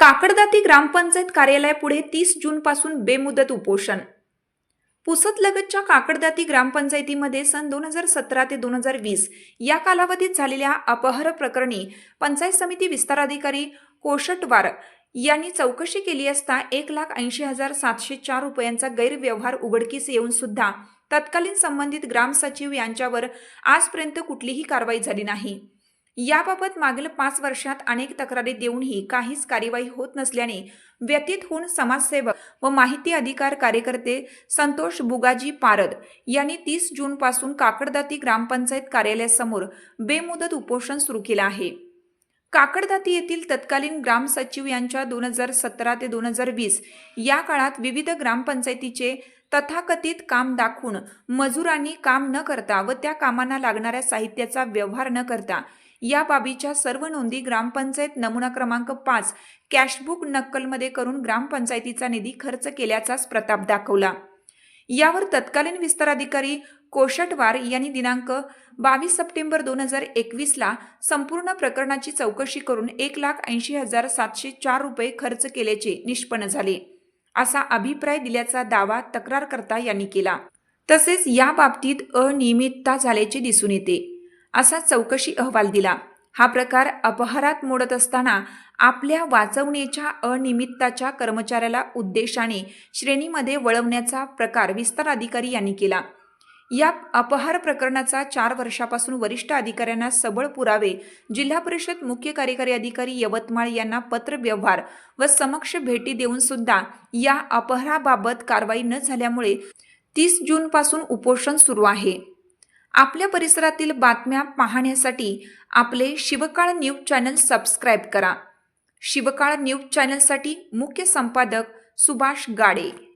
काकडदाती ग्रामपंचायत कार्यालय पुढे तीस जूनपासून बेमुदत उपोषण. पुसतलगतच्या काकडदाती ग्रामपंचायतीमध्ये सन दोन हजार सतरा ते दोन हजार वीस या कालावधीत झालेल्या अपहर प्रकरणी पंचायत समिती विस्ताराधिकारी कोशटवार यांनी चौकशी केली असता एक लाख ऐंशी हजार सातशे चार रुपयांचा गैरव्यवहार उघडकीस येऊन सुद्धा तत्कालीन संबंधित ग्रामसचिव यांच्यावर आजपर्यंत कुठलीही कारवाई झाली नाही. याबाबत मागील पाच वर्षात अनेक तक्रारी देऊनही काहीच कार्यवाही होत नसल्याने व्यतीत होऊन समाजसेवक व माहिती अधिकार कार्यकर्ते संतोष बुगाजी पारद यांनी तीस जूनपासून काकडदाती ग्रामपंचायत कार्यालयासमोर बेमुदत उपोषण सुरू केलं आहे. काकडदाती येथील तत्कालीन ग्रामसचिव यांच्या दोन हजार सतरा ते दोन हजार वीस या काळात विविध ग्रामपंचायतीचे तथाकथित काम दाखवून मजुरांनी काम न करता व त्या कामांना लागणाऱ्या साहित्याचा व्यवहार न करता या बाबीच्या सर्व नोंदी ग्रामपंचायत नमुना क्रमांक पाच कॅशबुक नक्कलमध्ये करून ग्रामपंचायतीचा निधी खर्च केल्याचाच प्रताप दाखवला. यावर तत्कालीन विस्ताराधिकारी कोशटवार यांनी दिनांक बावीस सप्टेंबर दोन हजार एकवीसला संपूर्ण प्रकरणाची चौकशी करून एक लाख ऐंशी हजार सातशे चार रुपये खर्च केल्याचे निष्पन्न झाले असा अभिप्राय दिल्याचा दावा तक्रारकर्ता यांनी केला. तसेच या बाबतीत अनियमितता झाल्याचे दिसून येते असा चौकशी अहवाल दिला. हा प्रकार अपहारात मोडत असताना आपल्या वाचवण्याच्या अनिमित्ताच्या कर्मचाऱ्याला उद्देशाने श्रेणीमध्ये वळवण्याचा प्रकार विस्तार अधिकारी यांनी केला. या अपहार प्रकरणाचा चार वर्षापासून वरिष्ठ अधिकाऱ्यांना सबळ पुरावे जिल्हा परिषद मुख्य कार्यकारी अधिकारी यवतमाळ यांना पत्र व्यवहार व समक्ष भेटी देऊन सुद्धा या अपहाराबाबत कारवाई न झाल्यामुळे तीस जूनपासून उपोषण सुरू आहे. आपल्या परिसरातील बातम्या पाहण्यासाठी आपले शिवकाळ न्यूज चॅनल सबस्क्राईब करा. शिवकाळ न्यूज चॅनलसाठी मुख्य संपादक सुभाष गाडे.